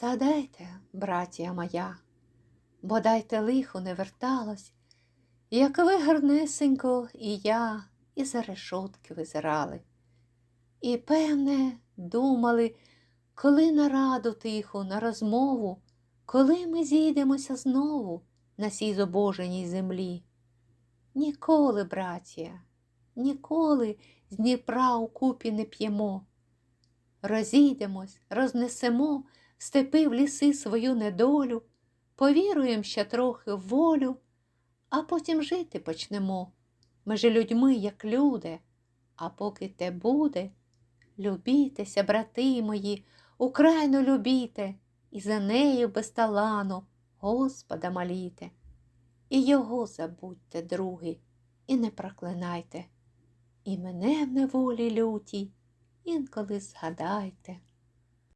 Згадайте, братія моя, бодай лихо не верталось, як ви гарнесенько і я і за решотки визирали. І, певне, думали, коли на раду тиху, на розмову, коли ми зійдемося знову на сій зобоженій землі. Ніколи, братія, ніколи з Дніпра у купі не п'ємо. Розійдемось, рознесемо степи в ліси свою недолю, повіруєм ще трохи в волю, а потім жити почнемо. Ми же людьми, як люди, а поки те буде, любітеся, брати мої, Україну любіте, і за нею без талану Господа моліте. І його забудьте, други, і не проклинайте, і мене в неволі лютій інколи згадайте.